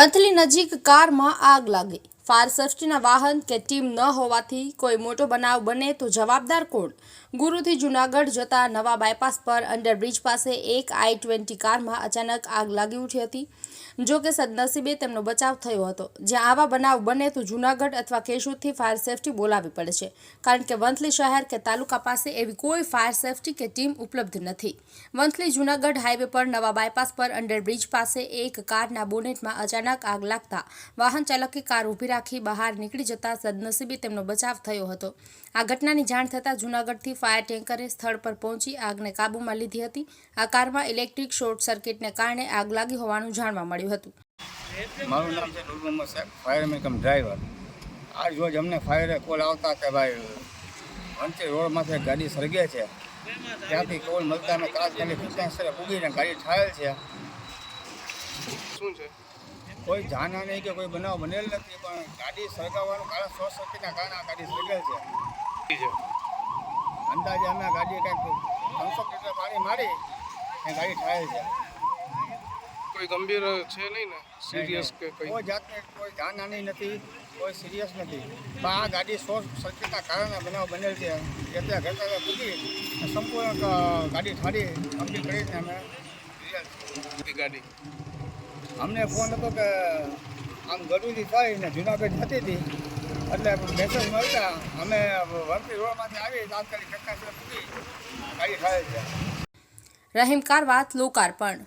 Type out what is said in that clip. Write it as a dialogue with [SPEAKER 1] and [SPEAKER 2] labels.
[SPEAKER 1] વંથલી નજીક કારમાં આગ લાગી. ફાયર સેફ્ટીના વાહન કે ટીમ ન હોવાથી કોઈ મોટો બનાવ બને તો જવાબદાર કોણ? ગુરુથી જૂનાગઢ જતા નવા બાયપાસ પર અંડરબ્રિજ પાસે એક આઈ ટ્વેન્ટી કારમાં અચાનક આગ લાગી ઉઠી હતી. જો કે સદનસીબે તેમનો બચાવ થયો હતો. જ્યાં આવા બનાવ બને તો જૂનાગઢ અથવા કેશોદથી ફાયર સેફ્ટી બોલાવવી પડે છે. કારણ કે વંથલી શહેર કે તાલુકા પાસે એવી કોઈ ફાયર સેફ્ટી કે ટીમ ઉપલબ્ધ નથી. વંથલી જૂનાગઢ હાઈવે પર નવા બાયપાસ પર અંડરબ્રિજ પાસે એક કારના બોનેટમાં અચાનક આગ લાગતા વાહન ચાલકે કાર ઊભી રાખી બહાર નીકળી જતા સદનસીબે તેમનો બચાવ થયો હતો. આ ઘટનાની જાણ થતાં જૂનાગઢથી ફાયર ટેન્કરે સ્થળ પર પહોંચી આગને કાબૂમાં લીધી હતી. આ કારમાં ઇલેક્ટ્રિક શોર્ટ સર્કિટને કારણે આગ લાગી હોવાનું જાણવા મળ્યું હતું.
[SPEAKER 2] મારું નામ છે નુર મોહમ્મદ સાહેબ ફાયર મેકમ ડ્રાઈવર આજ રોજ અમને ફાયરે કોલ આવતા કે ભાઈ વંચે રોડમાંથી ગાડી સળગે છે. ત્યાંથી કોલ મળતા અમે ઘટનાસ્થળે પૂગીને ગાડી ઠાયેલ છે.
[SPEAKER 3] શું છે?
[SPEAKER 2] કોઈ જાના નહીં કે કોઈ બનાવ બનેલ નથી પણ ગાડી સળગાવવાનું કારણ શોર્ટ સર્કિટના કારણે આ ગાડી સળગેલ છે. અંદાજે અમે ગાડી કાંઈક ત્રણસો લીટર પાણી મારી એ ગાડી ઠાયેલ છે.
[SPEAKER 3] કોઈ ગંભીર છે નહીં ને? સિરિયસ કે કઈ?
[SPEAKER 2] કોઈ જાતને કોઈ જાનહાની નથી કોઈ સિરિયસ નથી. પણ આ ગાડી શોર્ટ સર્કિટના કારણે બનાવ બનેલ છે. એટલે પૂગી અને સંપૂર્ણ ગાડી ઠારી કમ્પ્લીટ કરીને અમે.
[SPEAKER 3] ગાડી?
[SPEAKER 2] અમને ફોન હતો કે આમ ગરુડી થઈ ને જુનાગઢ જતી હતી. એટલે મેસેજ મળતા અમે વર્તી રોડમાંથી આવી તાત્કાલિક ચક્કા પૂગી ગાડી ઠારેલ છે.
[SPEAKER 1] રહીમ કારવાત લોકાર્પણ.